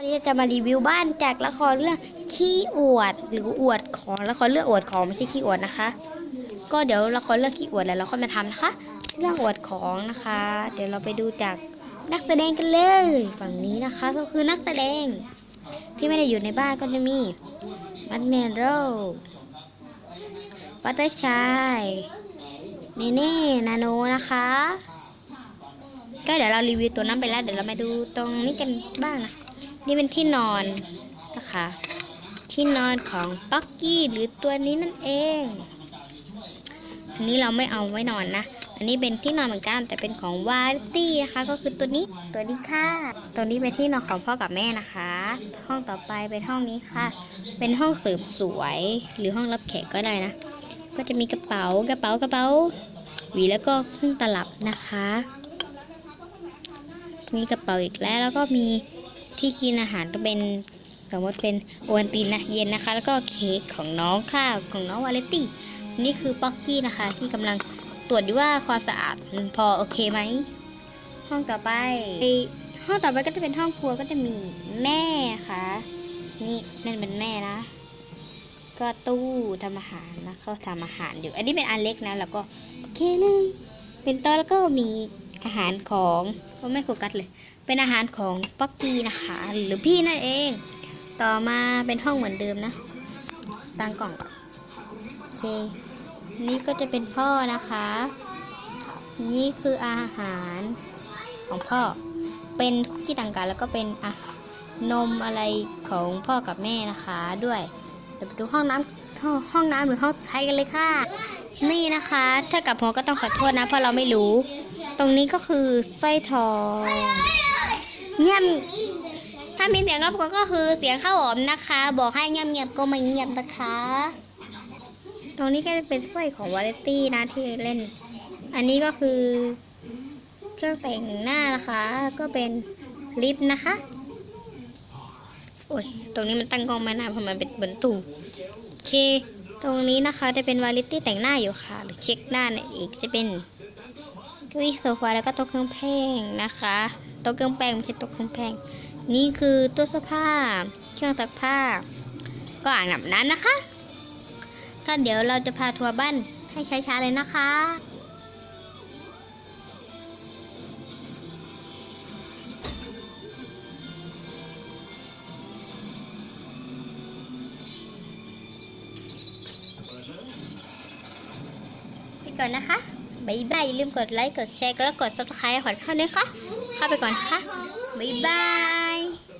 วันนี้จะมารีวิวบ้านจากละครเรื่องขี้อวดหรืออวดของละครเรื่องอวดของไม่ใช่ขี้อวดนะคะ ก็เดี๋ยวละครเรื่องขี้อวดแล้วเราค่อยมาทำนะคะ เรื่องอวดของนะคะ เดี๋ยวเราไปดูจากนักแสดงกันเลยฝั่งนี้นะคะ ก็คือนักแสดง ที่ไม่ได้อยู่ในบ้านก็จะมีมัดเมนโรปัตเตอร์ชายเนเน่นาโนนะคะ ก็เดี๋ยวเรารีวิวตัวนั้นไปแล้วเดี๋ยวเรามาดูตรงนี้กันบ้างนะ นี่เป็นที่นอนนะคะ ที่นอนของป๊อกกี้หรือตัวนี้นั่นเอง อันนี้เราไม่เอาไว้นอนนะ อันนี้เป็นที่นอนเหมือนกันแต่เป็นของวาร์ตี้นะคะ ก็คือตัวนี้ตัวนี้ค่ะ ตัวนี้เป็นที่นอนของพ่อกับแม่นะคะ ห้องต่อไปเป็นห้องนี้ค่ะ เป็นห้องเสริมสวยหรือห้องรับแขกก็ได้นะ ก็จะมีกระเป๋ากระเป๋ากระเป๋าหวีแล้วก็เครื่องตลับนะคะ มีกระเป๋าอีกแล้วแล้วก็มี ที่กินอาหารก็เป็นสมมติเป็นโอวัลตินนะเย็นนะคะ แล้วก็เค้กของน้องค่ะของน้องวาเลตี้นี่คือป๊อกกี้นะคะ ที่กำลังตรวจดูว่าความสะอาดพอโอเคไหมห้องต่อไปห้องต่อไปก็จะเป็นห้องครัวก็จะมีแม่ค่ะ นี่นั่นเป็นแม่นะ ก็ตู้ทำอาหารนะเขาทำอาหารอยู่ อันนี้เป็นอันเล็กนะ แล้วก็โอเคเลย เป็นโต๊ะแล้วก็มีอาหารของก็ไม่โฟกัสเลย เป็นอาหารของป๊อกกี้นะคะ หรือพี่นั่นเอง ต่อมาเป็นห้องเหมือนเดิมนะตั้งกล่องก่อนโอเค นี่ก็จะเป็นพ่อนะคะ นี่คืออาหารของพ่อ เป็นคุกกี้ต่างๆแล้วก็เป็นอะนมอะไรของพ่อกับแม่นะคะด้วยเดี๋ยวไปดูห้องน้ำห้องห้องน้ำหรือห้องสุดท้ายกันเลยค่ะ นี่นะคะ ถ้ากลับหัวก็ต้องขอโทษนะเพราะเราไม่รู้ ตรงนี้ก็คือสร้อยทอง เงียบถ้ามีเสียงรบกวนก็คือเสียงข้าวหอมนะคะ บอกให้เงียบเงียบก็ไม่เงียบนะคะ ตรงนี้ก็จะเป็นสร้อยของวาเลนตี้นะที่เล่น อันนี้ก็คือ เครื่องแต่งหน้านะคะ ก็เป็นลิปนะคะโอ้ยตรงนี้มันตั้งกล้องไม่ได้เพราะมันเป็นเหมือนตู้โอเค ตรงนี้นะคะจะเป็นวาลิตี้แต่งหน้าอยู่ค่ะ หรือเช็คหน้าเนี่ยอีกจะเป็น เก้าอี้โซฟาแล้วก็โต๊ะเครื่องแป้งนะคะโต๊ะเครื่องแป้งไม่ใช่โต๊ะเครื่องแป้งนี่คือตู้เสื้อผ้าเครื่องซักผ้า ก็อ่างอาบน้ำนะคะก็เดี๋ยวเราจะพาทัวร์บ้านให้ช้าๆเลยนะคะไปก่อนนะคะ บายบายอย่าลืมกดไลค์ กดแชร์ แล้วกด subscribe ขอเข้าด้วยค่ะเข้าไปก่อนค่ะบายบาย